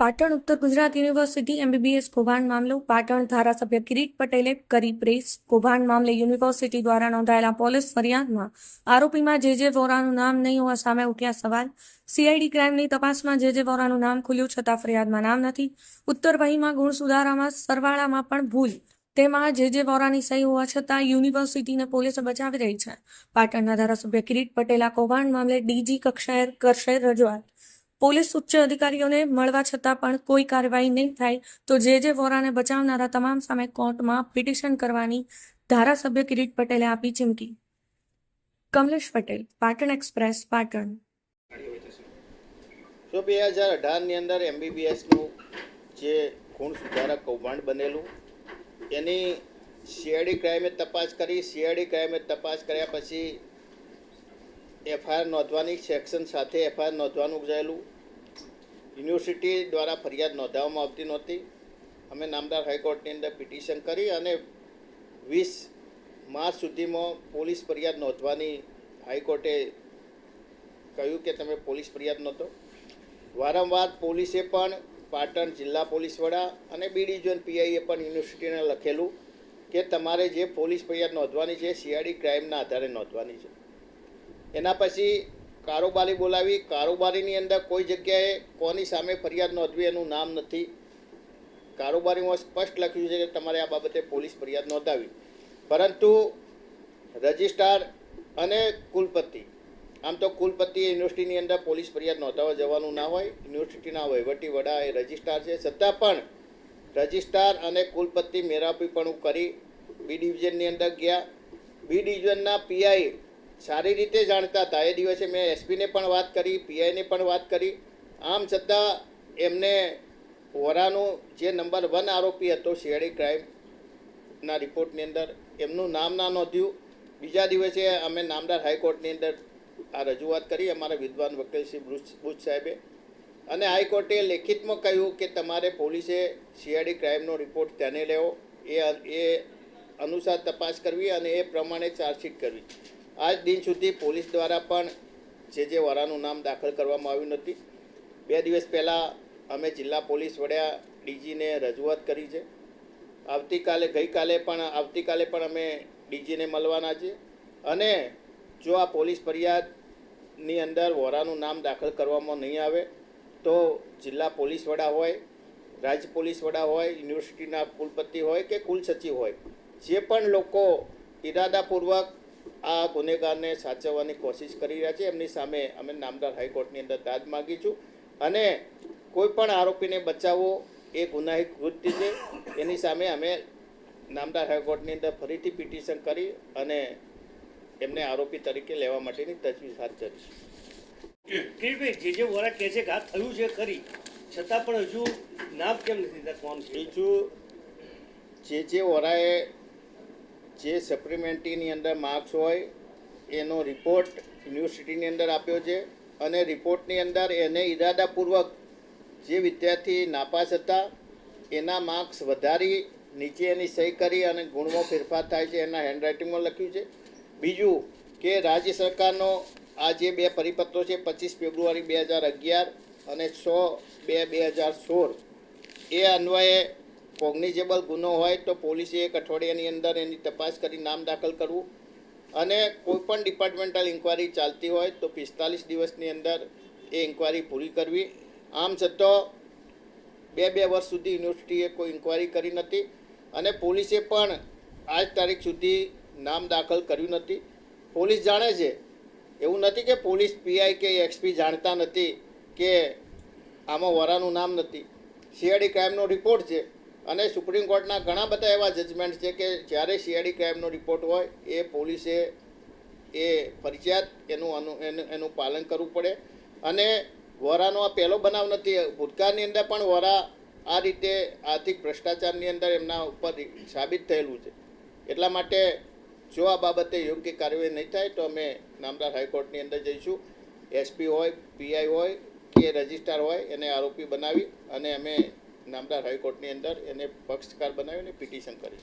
પાટણ ઉત્તર Gujarat university MBBS કૌભાંડ મામલો. પાટણ ધારાસભ્ય કિરીટ પટેલે કરી પ્રેસ કૌભાંડ મામલે યુનિવર્સિટી દ્વારા નોંધાયેલા પોલીસ ફરિયાદમાં આરોપીમાં જે જે વોરાનું નામ નહીં હોવા સામે ઉઠ્યા સવાલ. સીઆઈડી ક્રાઇમની તપાસમાં જે જે વોરાનું નામ ખુલ્યું છતાં ફરિયાદમાં નામ નથી. ઉત્તર વહીમાં ગુણ સુધારામાં સરવાળામાં પણ ભૂલ. તેમાં જે જે વોરાની સહી હોવા છતાં યુનિવર્સિટીને પોલીસે બચાવી રહી છે. પાટણના ધારાસભ્ય કિરીટ પટેલા કૌભાંડ મામલે ડીજી કક્ષાએ કરશે રજૂઆત. પોલીસ ઉચ્ચ અધિકારીઓને મળવા છતાં પણ કોઈ કાર્યવાહી નહીં થાય. તો જે જે વોરાને બચાવનારા તમામ સામે કોર્ટમાં પિટિશન કરવાની ધારાસભ્ય કિરીટ પટેલે આપી ચીમકી. કમલેશ પટેલ, પાટણ એક્સપ્રેસ, પાટણ. તો બે હજાર અઢારની અંદર એમબીબીએસનું જે ગુણ સુધારક કૌભાંડ બનેલું, એની સીઆઈડી ક્રાઇમે તપાસ કરી, સીઆઈડી ક્રાઇમે તપાસ કર્યા પછી એફઆઈઆર નોંધવાની, સેક્શન સાથે એફઆઈઆર નોંધવાનું ગયેલું યુનિવર્સિટી દ્વારા ફરિયાદ નોંધાવવામાં આવતી નહોતી. અમે નામદાર હાઈકોર્ટની અંદર પિટિશન કરી અને વીસ માર્ચ સુધીમાં પોલીસ ફરિયાદ નોંધવાની હાઈકોર્ટે કહ્યું કે તમે પોલીસ ફરિયાદ નહોતો વારંવાર પોલીસે પણ પાટણ જિલ્લા પોલીસ વડા અને બી ડિવિઝન પીઆઈએ પણ યુનિવર્સિટીને લખેલું કે તમારે જે પોલીસ ફરિયાદ નોંધવાની છે સીઆઈડી ક્રાઇમના આધારે નોંધવાની છે. એના પછી કારોબારી બોલાવી. કારોબારીની અંદર કોઈ જગ્યાએ કોની સામે ફરિયાદ નોંધવી એનું નામ નથી. કારોબારીમાં સ્પષ્ટ લખ્યું છે કે તમારે આ બાબતે પોલીસ ફરિયાદ નોંધાવી. પરંતુ રજિસ્ટ્રાર અને કુલપતિ, આમ તો કુલપતિ યુનિવર્સિટીની અંદર પોલીસ ફરિયાદ નોંધાવવા જવાનું ના હોય યુનિવર્સિટીના વહીવટી વડા એ રજિસ્ટ્રાર છે. છતાં પણ રજિસ્ટ્રાર અને કુલપતિ મેરાપીપણું કરી. બી ડિવિઝનની અંદર ગયા. બી ડિવિઝનના પીઆઈ સારી રીતે જાણતા હતા. એ દિવસે મેં એસપીને પણ વાત કરી, પીઆઈને પણ વાત કરી. આમ છતાં એમને વોરાનો જે નંબર વન આરોપી હતો, શિયાળી ક્રાઇમના રિપોર્ટની અંદર, એમનું નામ ના નોંધ્યું. બીજા દિવસે અમે નામદાર હાઈકોર્ટની અંદર આ રજૂઆત કરી. અમારા વિદ્વાન વકીલ શ્રી બુચ સાહેબે. અને હાઈકોર્ટે લેખિતમાં કહ્યું કે તમારે પોલીસે શિયાળી ક્રાઇમનો રિપોર્ટ તેને લેવો. એ એ અનુસાર તપાસ કરવી અને એ પ્રમાણે ચાર્જશીટ કરવી. આજ દિન સુધી પોલીસ દ્વારા પણ જે જે વરાનું નામ દાખલ કરવામાં આવ્યું નથી. બે દિવસ પહેલાં અમે જિલ્લા પોલીસ વડા ડીજીને રજૂઆત કરી છે. આવતીકાલે, ગઈકાલે પણ, આવતીકાલે પણ અમે ડીજીને મળવાના છીએ અને જો આ પોલીસ ફરિયાદની અંદર વોરાનું નામ દાખલ કરવામાં નહીં આવે, તો જિલ્લા પોલીસ વડા હોય, રાજ્ય પોલીસ વડા હોય, યુનિવર્સિટીના કુલપતિ હોય કે કુલસચિવ હોય, જે પણ લોકો ઇરાદાપૂર્વક આ ગુનેગારને સાચવવાની કોશિશ કરી રહ્યા છે. એમની સામે અમે નામદાર હાઈકોર્ટની અંદર દાદ માગી છું. અને કોઈ પણ આરોપીને બચાવવો એ ગુનાહિત કૃત્ય છે. એની સામે અમે નામદાર હાઈકોર્ટની અંદર ફરીથી પિટિશન કરી અને એમને આરોપી તરીકે લેવા માટેની તજવીજ હાથ ધરી કિરીટભાઈ જે જે વોરા કહે છે કે આ થયું છે ખરી છતાં પણ હજુ નામ કેમ નથી દીધા કોણ બીજું જે જે વરાએ જે સપ્લિમેન્ટરીની અંદર માર્ક્સ હોય, એનો રિપોર્ટ યુનિવર્સિટીની અંદર આપ્યો છે અને રિપોર્ટની અંદર એને ઈરાદાપૂર્વક જે વિદ્યાર્થી નાપાસ હતા, એના માર્ક્સ વધારી, નીચે એની સહી કરી અને ગુણમાં ફેરફાર થાય છે એના હેન્ડરાઇટિંગમાં લખ્યું છે. બીજું કે રાજ્ય સરકારનો આ જે બે પરિપત્રો છે, પચીસ ફેબ્રુઆરી બે હજાર અગિયાર અને સો બે બે હજાર સોળ, એ અન્વયે કોગ્નિઝેબલ ગુનો હોય તો પોલીસે એક અઠવાડિયાની અંદર એની તપાસ કરી નામ દાખલ કરવું. અને કોઈપણ ડિપાર્ટમેન્ટલ ઇન્કવાયરી ચાલતી હોય તો પિસ્તાલીસ દિવસની અંદર એ ઇન્કવાયરી પૂરી કરવી. આમ છતાં બે બે વર્ષ સુધી યુનિવર્સિટીએ કોઈ ઇન્કવાયરી કરી નથી અને પોલીસે પણ આજ તારીખ સુધી નામ દાખલ કર્યું નથી. પોલીસ જાણે છે, એવું નથી કે પોલીસ પીઆઈ કે એક્સપી જાણતા નથી કે આમાં વરાનું નામ નથી. સીઆઈડી ક્રાઇમનો રિપોર્ટ છે. અને સુપ્રીમ કોર્ટના ઘણા બધા એવા જજમેન્ટ છે કે જ્યારે સીઆઈડી ક્રાઇમનો રિપોર્ટ હોય, એ પોલીસે એ ફરજિયાત એનું એનું એનું પાલન કરવું પડે. અને વરાનો આ પહેલો બનાવ નથી, ભૂતકાળની અંદર પણ વરા આ રીતે આર્થિક ભ્રષ્ટાચારની અંદર એમના ઉપર સાબિત થયેલું છે. એટલા માટે જો આ બાબતે યોગ્ય કાર્યવાહી નહીં થાય, તો અમે નામદાર હાઈકોર્ટની અંદર જઈશું. એસપી હોય પીઆઈ હોય, કે રજિસ્ટ્રાર હોય, એને આરોપી બનાવી અને અમે નામદાર હાઈકોર્ટની અંદર એને પક્ષકાર બનાવીને પિટિશન કરી.